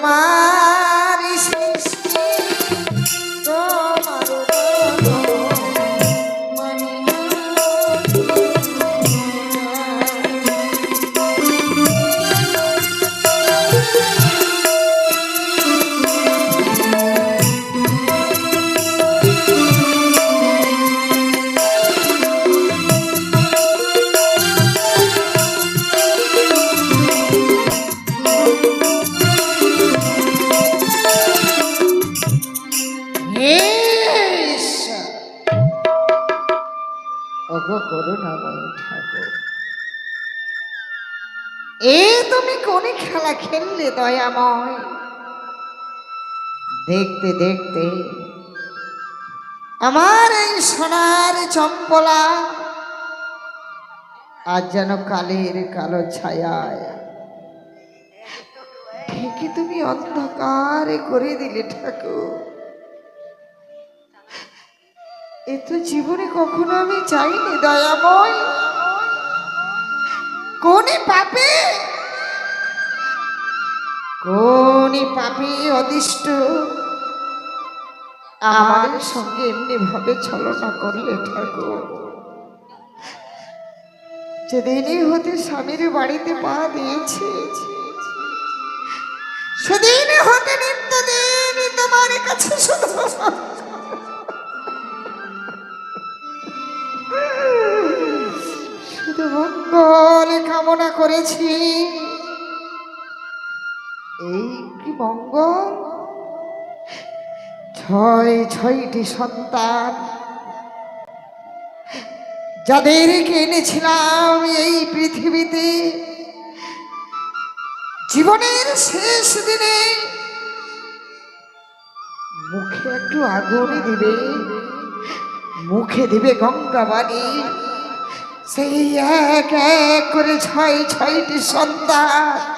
তোমার তুমি কোন খেলা খেললে দয়াময়? দেখতে দেখতে আমার এই সোনার চম্পলা আজ যেন কালের কালো ছায়ায়। তুমি অন্ধকার করে দিলে ঠাকুর। এ তো জীবনে কখনো আমি চাইনি দয়াময়। কোনে পাপে কোনে পাপি অদিষ্ট? আমার সঙ্গে এমনি ভাবে ছলনা করলে ঠাকুর। যেদিনই হতে স্বামীর বাড়িতে পা দিয়েছে সেদিন হতে নিত্য দিন তোমার কাছে শুধু শুধু মঙ্গল কামনা করেছি। এই কি মঙ্গল ছয়, ছয়টি সন্তান। যাদেরকে এনেছিলাম এই পৃথিবীতে, জীবনের শেষ দিনে, মুখে একটু আগুন দিবে, মুখে দিবে গঙ্গাবাণী সেই এক এক করে ছয়, ছয়টি সন্তান।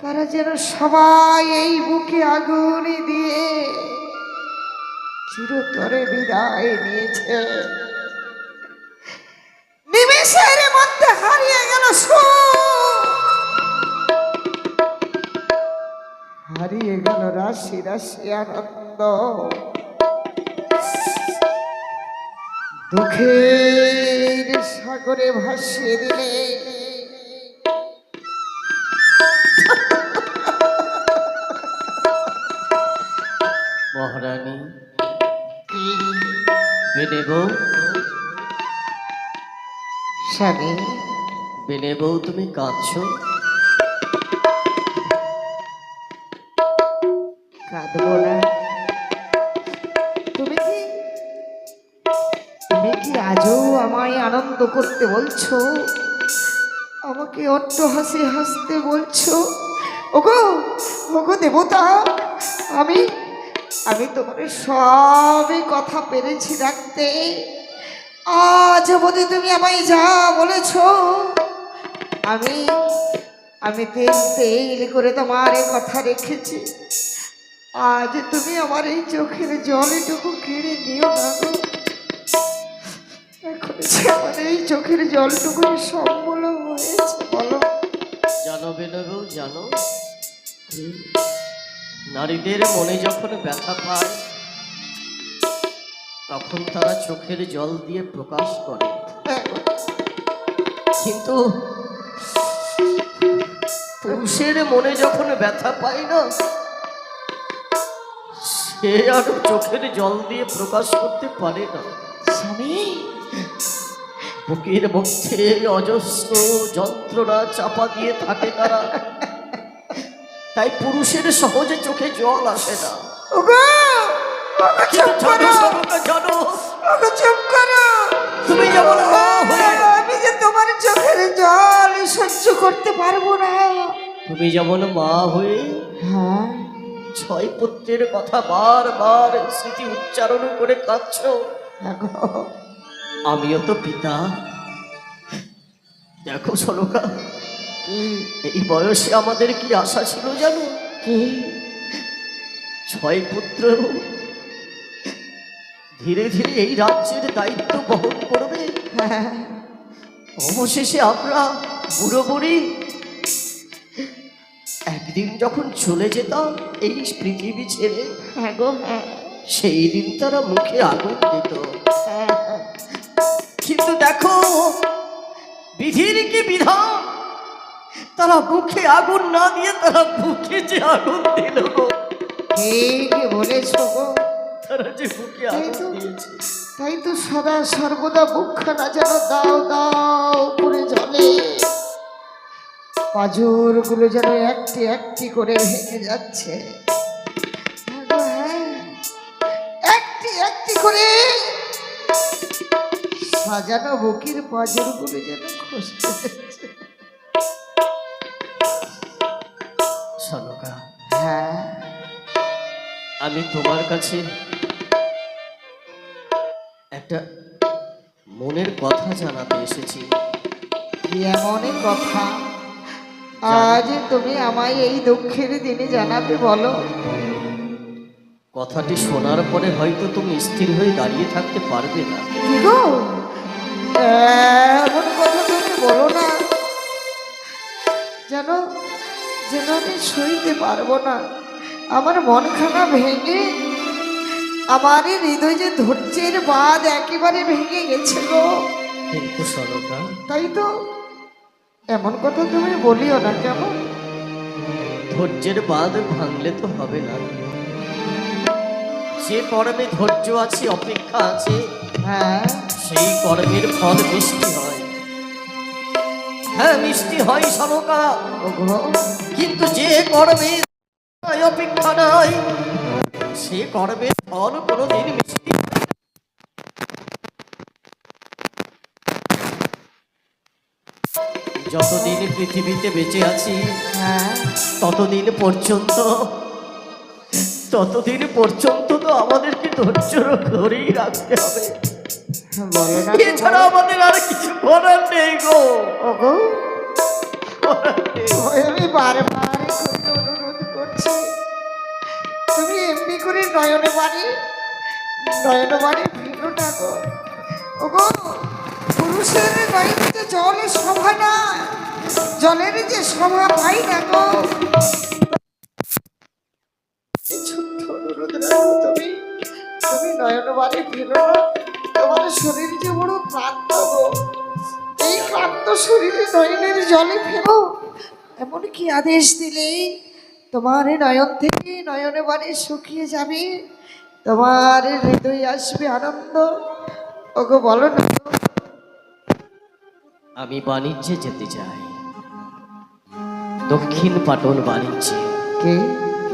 তারা যেন সবাই এই বুকে আগুন দিয়ে চিরতরে বিদায় নিয়েছে। নিমেষের মধ্যে হারিয়ে গেল হারিয়ে গেল রাশি রাশি আনন্দ। দুঃখের সাগরে ভাসিয়ে দিলে বেনে বউ স্বামী বেনে বউ তুমি কাঁদছো? কাঁদবো না। তুমি কি তুমি কি আজও আমায় আনন্দ করতে বলছো? আমাকে অট্ট হাসি হাসতে বলছো? ওগো ওগো দেবতা আমি আমি তোমার সবই কথা পেরেছি রাখতে। আজ অবধি তুমি আমায় যা বলেছ, আমি আমি তেল তেল করে তোমার এ কথা রেখেছি। আজ তুমি আমার এই চোখের জল এটুকু কেড়ে নিও না গো। এখন আমার এই চোখের জলটুকু সম্বল হয়েছে, বলো। জানো বেনে জানো? নারীদের মনে যখন ব্যথা পায় তখন তারা চোখের জল দিয়ে প্রকাশ করে। কিন্তু পুরুষের মনে যখন ব্যথা পায় না সে আর চোখের জল দিয়ে প্রকাশ করতে পারে না। স্বামী? বুকের মধ্যে অজস্র যন্ত্রণা চাপা দিয়ে থাকে তারা। তাই পুরুষের সহজে চোখে জল আসে না। তুমি যেমন মা আমি যে তোমার চোখের জল সহ্য করতে পারব না। তুমি যেমন মা হয়ে হ্যাঁ। ছয় পুত্রের কথা বারবার স্মৃতি উচ্চারণ করে কাঁদছ। দেখো। আমিও তো পিতা। দেখো সলকা এই বয়সে আমাদের কি আশা ছিল জানো? কি ছয় পুত্র। ধীরে ধীরে এই রাজ্যের দায়িত্ব বহন করবে। হ্যাঁ। অবশেষে আমরা বুড়ো বুড়ি একদিন যখন চলে যেতাম এই পৃথিবী ছেড়ে হ্যাঁ হ্যাঁ। সেই দিন তারা মুখে আগুন দিত। কিন্তু দেখো বিধির কি বিধান? তারা মুখে আগুন না দিয়ে তারা মুখে যে আগুন দিল ঠিকই বলেছ গো তারা যে মুখে তাই আগুন তো। দিয়েছে তাই তো সদা সর্বদা মুখখানা যেন দাও দাও করে জলে পাজরগুলো যেন একটি একটি করে ভেঙে যাচ্ছে। একটি একটি করে সাজানো বুকির পাজরগুলো যেন খসতে যাচ্ছে আমি তোমার কাছে একটা মনের কথা জানাতে এসেছি। এমনই কথা? আজ তুমি আমায় এই দুঃখের দিনে জানাবে বলো। কথাটি শোনার পরে হয়তো তুমি স্থির হয়ে দাঁড়িয়ে থাকতে পারবে না। এমন কথা তুমি বলো না। যেন যেন আমি সইতে পারব না। আমার মনখানা ভেঙে আমার হৃদয় যে ধৈর্যের বাদ একেবারে ভেঙে গেছে গো। তাই তো এমন কথা তুমি বলিও না কেমন ধৈর্যের বাঁধ ভাঙলে তো হবে না। যে কর্মে ধৈর্য আছে অপেক্ষা আছে হ্যাঁ। সেই কর্মের ফল মিষ্টি হয়। হ্যাঁ মিষ্টি হয় ওগো। কিন্তু যে কর্মে নাই অপেক্ষা নাই। সে ফল কোনোদিন মিষ্টি। যতদিন পৃথিবীতে বেঁচে আছি হ্যাঁ। ততদিন পর্যন্ত ততদিন পর্যন্ত তো আমাদেরকে ধৈর্য ধরেই রাখতে হবে। এছাড়া আমাদের আর কিছু করার নেই গো। আমি বারবার করে। করে নয়নে বাড়ি নয়নে বাড়ি ভিড়ো না গো। ওগো, পুরুষের নয়নে জলের শোভা না জলের যে শোভা পাই না গো। তুমি তুমি নয়ন বাড়ি ফিরো না, তোমার শরীর যে বড় ক্লান্ত গো। এই ক্লান্ত শরীরে নয়নের জলে ফেরো এমন কি আদেশ দিলে? তোমার এই নয়ন থেকে নয়নে বাড়ি শুকিয়ে যাবে। তোমার হৃদয়ে আসবে আনন্দ। ওগো বলো না। আমি বাণিজ্যে যেতে চাই। দক্ষিণ পাটন বাণিজ্যে। কে?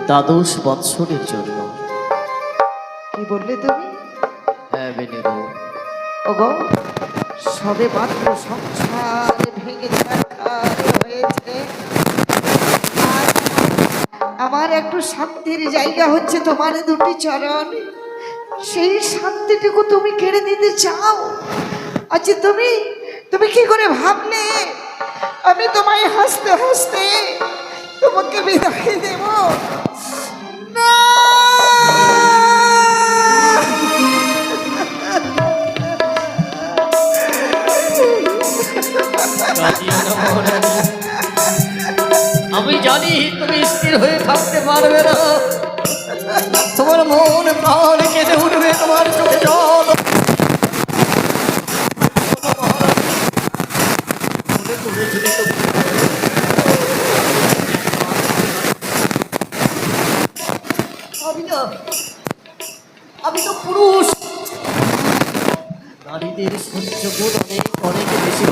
দ্বাদশ বৎসরের জন্য। কি বললে তুমি? হ্যাঁ বেনেবো ওগো সবে মাত্র সংসার ভেঙে হয়েছে। আমার একটু শান্তির জায়গা হচ্ছে তোমার দুটি চরণ। সেই শান্তিটুকু তুমি কেড়ে দিতে চাও? আচ্ছা তুমি তুমি কি করে ভাবলে? আমি তোমায় হাসতে হাসতে তোমাকে বিদায় দেব। না! জানি তুমি স্থির হয়ে থাকতে পারবে না। তোমার মন প্রাণ কেঁদে উঠবে তোমার চোখে জল। করে আমি তো পুরুষ। নারীদের সহ্য অনেক অনেক বেশি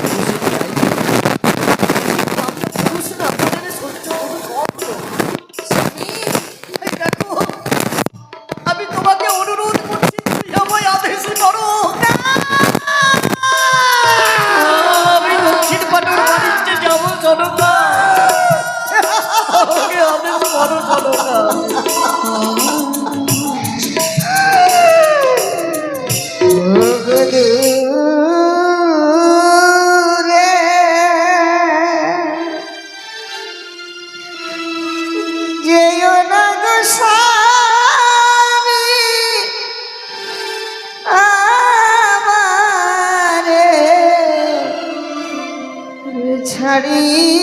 ছাড়িয়া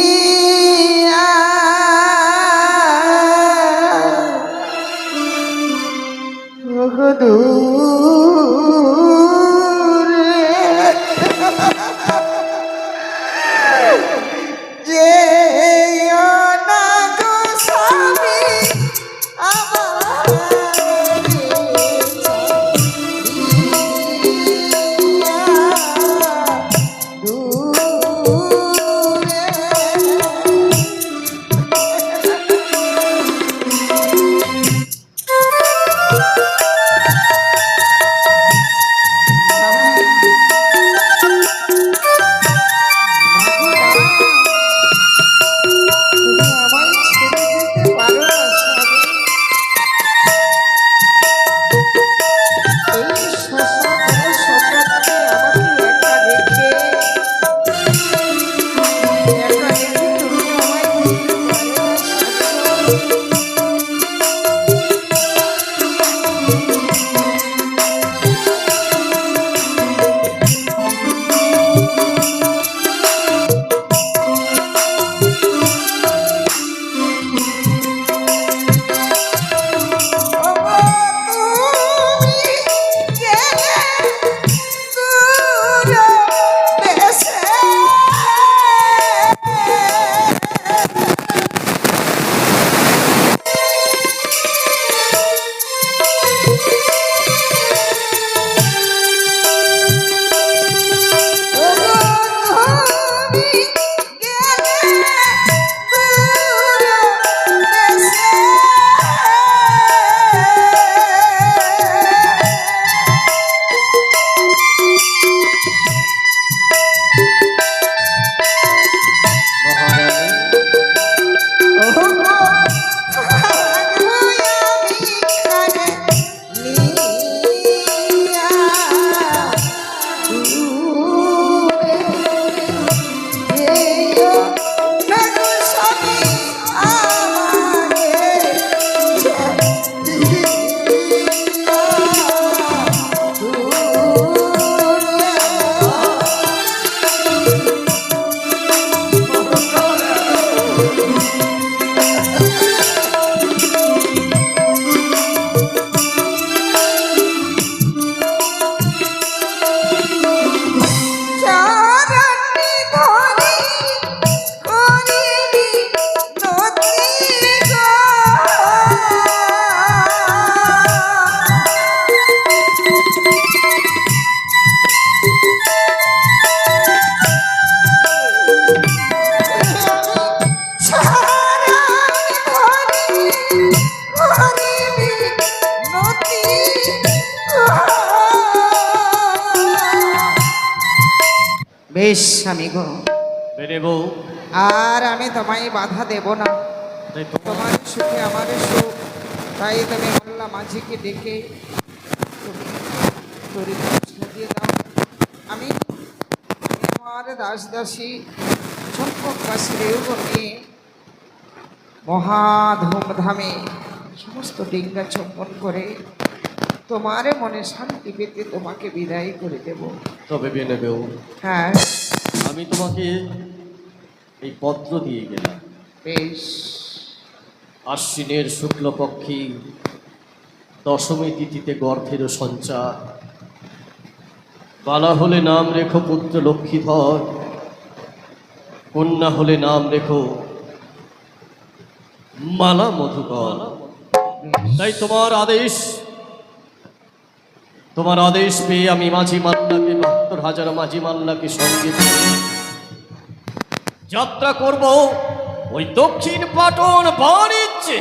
বেশ আমি গো। বউ আর আমি তোমায় বাধা দেব না। তোমার সুখে আমার সুখ। তাই তুমি মোল্লা মাঝিকে ডেকে দাও। আমি আমি আমার দাস দাসী চম্পক কাশিরেও নিয়ে মহা ধুমধামে সমস্ত ডিঙ্গা চম্পন করে তোমার মনে শান্তি পেতে তোমাকে বিদায় করে দেব। তবে বেনে বউ হ্যাঁ। আমি তোমাকে এই পত্র দিয়ে গেলাম। বেশ। আশ্বিনের শুক্লপক্ষী দশমী তিথিতে গর্ভের সঞ্চার। বালা হলে নাম রেখো পুত্র লক্ষ্মীধর কন্যা হলে নাম রেখো মালা মধুকর তাই তোমার আদেশ তোমার আদেশ পেয়ে আমি মাঝি মাল্লাকে বাহাত্তর হাজার মাঝি মাল্লাকে সঙ্গে যাত্রা করব ওই দক্ষিণ পাটন বাণিজ্যে।